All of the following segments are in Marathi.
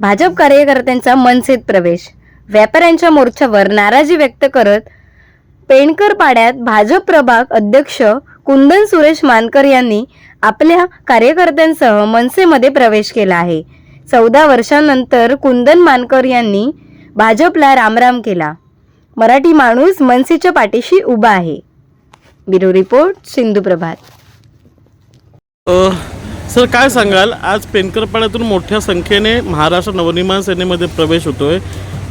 भाजप कार्यकर्त्यांचा मनसेत प्रवेश. व्यापाऱ्यांच्या मोर्चावर नाराजी व्यक्त करत पेणकर पाड्यात भाजप प्रभाग अध्यक्ष कुंदन सुरेश मानकर यांनी आपल्या कार्यकर्त्यांसह मनसेमध्ये प्रवेश केला आहे. चौदा वर्षानंतर कुंदन मानकर यांनी भाजपला रामराम केला. मराठी माणूस मनसेच्या पाठीशी उभा आहे. Bureau report Sindhu Prabhat sir काय सांगाल? आज पेनकरपाड्यातून मोठ्या संख्येने महाराष्ट्र नवनिर्माण सेनेमध्ये प्रवेश होतोय.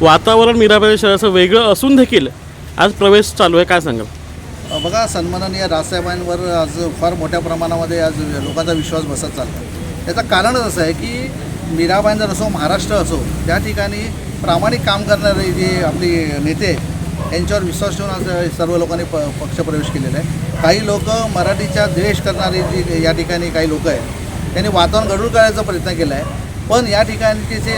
वातावरण मीराबाई शहराचं वेगळं असून देखील आज प्रवेश चालू आहे. काय सांगाल? बघा सन्माननीय राजसाहेबांवर आज फार मोठ्या प्रमाणामध्ये आज लोकांचा विश्वास बसत चालला त्याचं कारणच असं आहे की मीराबाईंचा असो महाराष्ट्र असो त्या ठिकाणी प्रामाणिक काम करणारे जे आपले नेते यांच्यावर विश्वास ठेवून आज सर्व लोकांनी प पक्षप्रवेश केलेला आहे. काही लोक मराठीचा द्वेष करणारी जी या ठिकाणी काही लोक आहेत त्यांनी वातावरण गडूळ करायचा प्रयत्न केला आहे पण या ठिकाणचे जे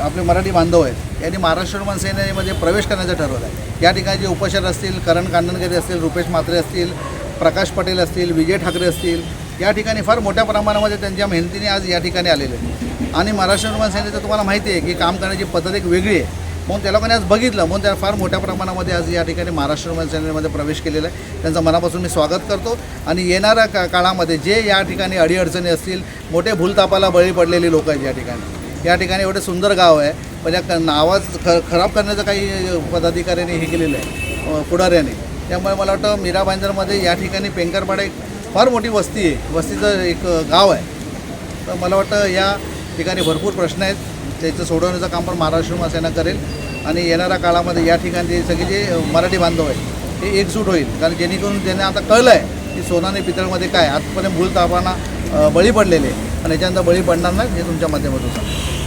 आपले मराठी बांधव आहेत यांनी महाराष्ट्र मनसेनेमध्ये प्रवेश करण्याचं ठरवलं आहे. या ठिकाणी जे उपशर असतील करण कांदणकरी असतील रुपेश म्हात्रे असतील प्रकाश पटेल असतील विजय ठाकरे असतील या ठिकाणी फार मोठ्या प्रमाणामध्ये त्यांच्या मेहनतीने आज या ठिकाणी आलेले आहेत. आणि महाराष्ट्र मन सेनेचं तुम्हाला माहिती आहे की काम करण्याची पद्धत एक वेगळी आहे. म्हणून त्या लोकांनी आज बघितलं. म्हणून त्या फार मोठ्या प्रमाणामध्ये आज या ठिकाणी महाराष्ट्र मन प्रवेश केलेला आहे. त्यांचं मनापासून मी स्वागत करतो. आणि येणाऱ्या का काळामध्ये जे या ठिकाणी अडीअडचणी असतील मोठे भूलतापाला बळी पडलेली लोक आहेत या ठिकाणी. या ठिकाणी एवढे सुंदर गाव आहे. पण या क- नावाच ख खराब करण्याचं काही पदाधिकाऱ्यांनी हे केलेलं आहे. पुढाऱ्याने. त्यामुळे मला वाटतं मीरा बांजरमध्ये या ठिकाणी पेंकरपाडा एक फार मोठी वस्ती आहे. वस्तीचं एक गाव आहे. तर मला वाटतं या ठिकाणी भरपूर प्रश्न आहेत. त्याचं सोडवण्याचं काम पण महाराष्ट्र सेना करेल. आणि येणाऱ्या काळामध्ये या ठिकाणी सगळे जे मराठी बांधव आहेत ते एकजूट होईल. कारण जेणेकरून त्यांना आता कळलं आहे की सोनाने पितळमध्ये काय आजपर्यंत भूल तापांना बळी पडलेले. आणि याच्यानंतर बळी पडणार नाही हे तुमच्या माध्यमातून सांगतो.